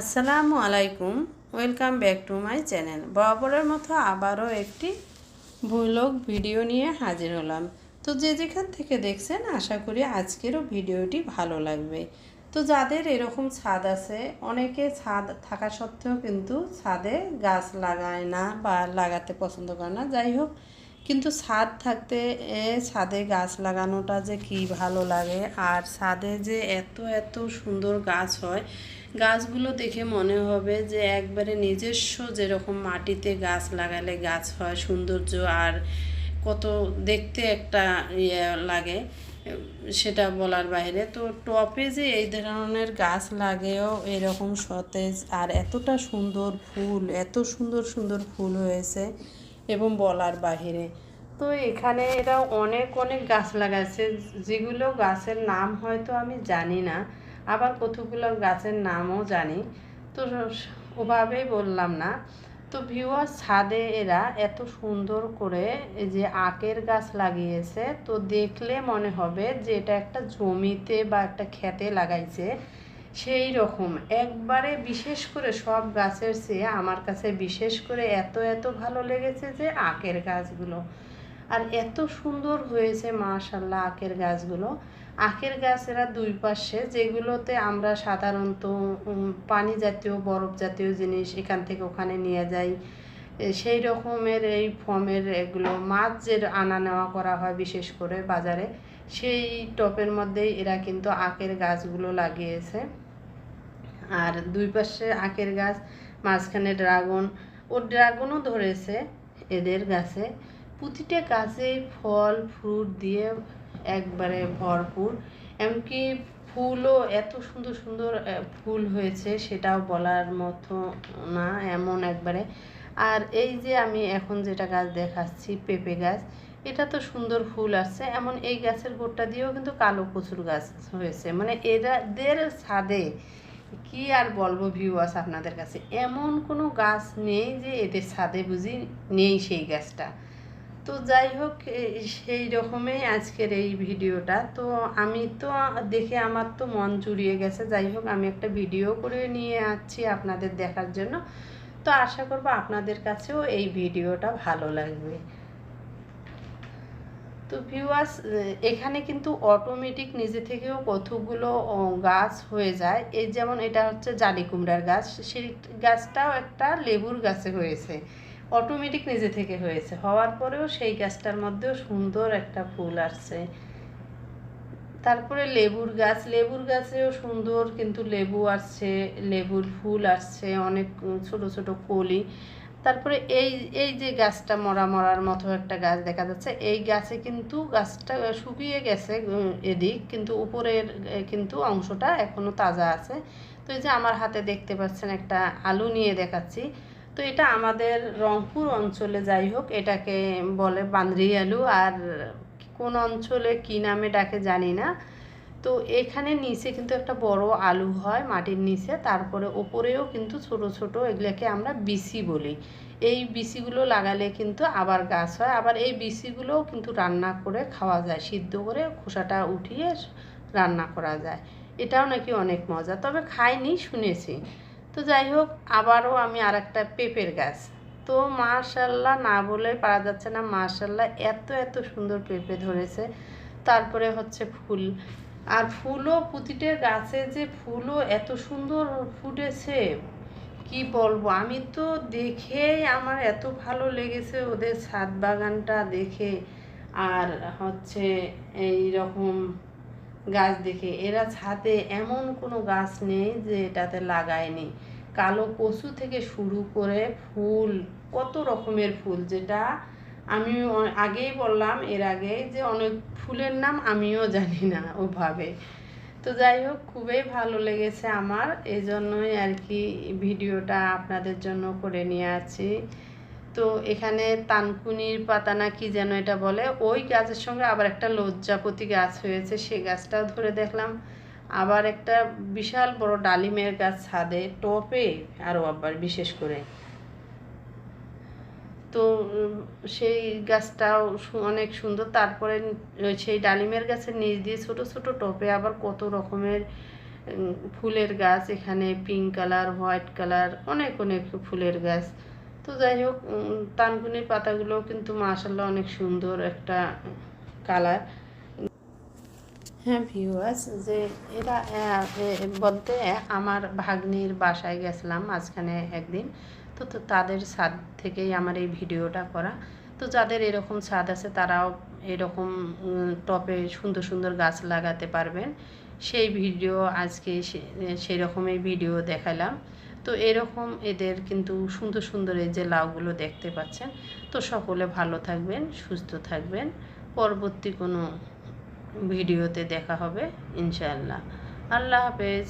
আসসালামু আলাইকুম, welcome back to my channel. বরাবরের মতো আবারও একটি ভুলক ভিডিও নিয়ে হাজির হলাম। তো যে যেখান থেকে দেখছেন, আশা করি আজকেরও ভিডিওটি ভালো লাগবে। তো যাদের এরকম ছাদ আছে, অনেকে ছাদ থাকা সত্ত্বেও কিন্তু ছাদে গাছ লাগায় না বা লাগাতে পছন্দ করে না। যাই হোক, কিন্তু ছাদ থাকতে এ ছাদে গাছ লাগানোটা যে কি ভালো লাগে, আর ছাদে যে এত এত সুন্দর গাছ হয় গাছগুলো দেখে মনে হবে যে একবারে নিজস্ব যেরকম মাটিতে গাছ লাগালে গাছ হয়, সৌন্দর্য আর কত দেখতে একটা ইয়ে লাগে, সেটা বলার বাইরে। তো টপে যে এই ধরনের গাছ লাগেও এরকম সতেজ আর এতটা সুন্দর ফুল, এত সুন্দর সুন্দর ফুল হয়েছে এবং বলার বাহিরে তো এখানে এরা অনেক অনেক গাছ লাগাচ্ছে, যেগুলো গাছের নাম হয়তো আমি জানি না। আবার কতগুলো গাছের নামও জানি। তো ওভাবেই বললাম না। তো ভিউয়ার ছাদে এরা এত সুন্দর করে যে আখের গাছ লাগিয়েছে, তো দেখলে মনে হবে যে এটা একটা জমিতে বা একটা খেতে লাগাইছে। সেই রকম। একবারে বিশেষ করে সব গাছের চেয়ে আমার কাছে বিশেষ করে এত এত ভালো লেগেছে যে আখের গাছগুলো। আর এত সুন্দর হয়েছে মাশাল্লাহ আখের গাছগুলো। আখের গাছেরা দুই পাশে, যেগুলোতে আমরা সাধারণত পানি জাতীয়, বরফ জাতীয় জিনিস এখান থেকে ওখানে নিয়ে যাই। সেই রকমের এই ফর্মের এগুলো মাছ যে আনা নেওয়া করা হয় বিশেষ করে বাজারে। সেই টপের মধ্যেই এরা কিন্তু আখের গাছগুলো লাগিয়েছে। আর দুই পাশে আখের গাছ, মাঝখানে ড্রাগন, ও ড্রাগনও ধরেছে এদের গাছে। প্রতিটা গাছেই ফল, ফ্রুট দিয়ে একবারে ভরপুর। এমনকি ফুলও এত সুন্দর সুন্দর ফুল হয়েছে সেটাও বলার মতো না, এমন একবারে। আর এই যে আমি এখন যেটা গাছ দেখাচ্ছি, পেঁপে গাছ, এটা তো সুন্দর ফুল আসছে। এমন এই গাছের গোড়টা দিয়েও কিন্তু কালো কচুর গাছ হয়েছে। মানে এদের ছাদে কি আর বলব ভিউয়ার্স আপনাদের কাছে? এমন কোনো গাছ নেই যে এদের ছাদে বুঝি নেই সেই গাছটা। তো যাই হোক সেই রকমই আজকের এই ভিডিওটা। তো আমি তো দেখে আমার তো মন জুড়িয়ে গেছে। যাই হোক, আমি একটা ভিডিও করে নিয়ে আসছি আপনাদের দেখার জন্য। তো আশা করব আপনাদের কাছেও এই ভিডিওটা ভালো লাগবে। তো ভিউয়ার্স এখানে কিন্তু অটোমেটিক নিজে থেকেও কতগুলো গাছ হয়ে যায়। এই যেমন এটা হচ্ছে জালি কুমড়ার গাছ। সেই গাছটাও একটা লেবুর গাছে হয়েছে। অটোমেটিক নিজে থেকে হয়েছে। হওয়ার পরেও সেই গাছটার মধ্যেও সুন্দর একটা ফুল আসছে। তারপরে লেবুর গাছ, লেবুর গাছেও সুন্দর কিন্তু লেবু আসছে, লেবুর ফুল আসছে, অনেক ছোট ছোট কলি। তারপরে এই এই যে গাছটা মরা মরার মতো একটা গাছ দেখা যাচ্ছে, এই গাছে কিন্তু গাছটা শুকিয়ে গেছে এদিক, কিন্তু উপরের কিন্তু অংশটা এখনও তাজা আছে। তো এই যে আমার হাতে দেখতে পাচ্ছেন একটা আলু নিয়ে দেখাচ্ছি। তো এটা আমাদের রংপুর অঞ্চলে যাই হোক, এটাকে বলে বান্দ্রি আলু আর কোন অঞ্চলে কি নামে ডাকে জানি না। তো এখানে নিচে কিন্তু একটা বড় আলু হয় মাটির নিচে, তারপরে ওপরেও কিন্তু ছোট ছোট এগুলোকে আমরা বিসি বলি। এই বিসিগুলো লাগালে কিন্তু আবার গাছ হয়। আবার এই বিসিগুলোও কিন্তু রান্না করে খাওয়া যায়, সিদ্ধ করে খোসাটা উঠিয়ে রান্না করা যায়। এটাও নাকি অনেক মজা। তবে খাইনি, শুনেছি। তো যাই হোক, আবারও আমি আর একটা পেঁপের গাছ। তো মাশাল্লাহ, না বলে পারা যাচ্ছে না, মাশাল্লাহ, এত এত সুন্দর পেঁপে ধরেছে। তারপরে হচ্ছে ফুল। আর ফুলও, প্রতিটা গাছে যে ফুলও এত সুন্দর ফুটেছে, কি বলব? আমি তো দেখেই আমার এত ভালো লেগেছে ওদের ছাদ বাগানটা দেখে। আর হচ্ছে এই রকম গাছ দেখে। এরা ছাদে এমন কোনো গাছ নেই যে এটাতে লাগায়নি। কালো কচু থেকে শুরু করে ফুল, কত রকমের ফুল যেটা আমি আগেই বললাম এর আগে যে অনেক ফুলের নাম আমিও জানি না ওভাবে। তো যাই হোক, খুবই ভালো লেগেছে আমার। এই জন্যই আর কি ভিডিওটা আপনাদের জন্য করে নিয়ে আছি। তো এখানে তানকুনির পাতা না কি যেন এটা বলে, ওই গাছের সঙ্গে আবার একটা লজ্জাপতি গাছ হয়েছে, সে গাছটাও ধরে দেখলাম। আবার একটা বিশাল বড় ডালিমের গাছ ছাদে, টপে আরও আবার বিশেষ করে। তো সেই গাছটাও অনেক সুন্দর। তারপরে সেই ডালিমের গাছের নিচ দিয়ে ছোট ছোট টপে আবার কত রকমের ফুলের গাছ। এখানে পিঙ্ক কালার হোয়াইট কালার অনেক অনেক ফুলের গাছ। তো যাই হোক তানকুনির পাতাগুলো কিন্তু মাশাল্লাহ অনেক সুন্দর একটা কালার। হ্যাঁ ভিউয়ার্স যে এরা বলতে আমার ভাগ্নির বাসায় গেছিলাম মাঝখানে একদিন। তো তো তাদের ছাদ থেকেই আমার এই ভিডিওটা করা। তো যাদের এরকম ছাদ আছে তারাও এরকম টবে সুন্দর সুন্দর গাছ লাগাতে পারবেন। সেই ভিডিও আজকে সেই রকমই ভিডিও দেখালাম। তো এরকম এদের কিন্তু সুন্দর সুন্দর এই যে লাউগুলো দেখতে পাচ্ছেন। তো সকলে ভালো থাকবেন, সুস্থ থাকবেন। পরবর্তী কোনো ভিডিওতে দেখা হবে, ইনশাআল্লাহ। আল্লাহ হাফেজ।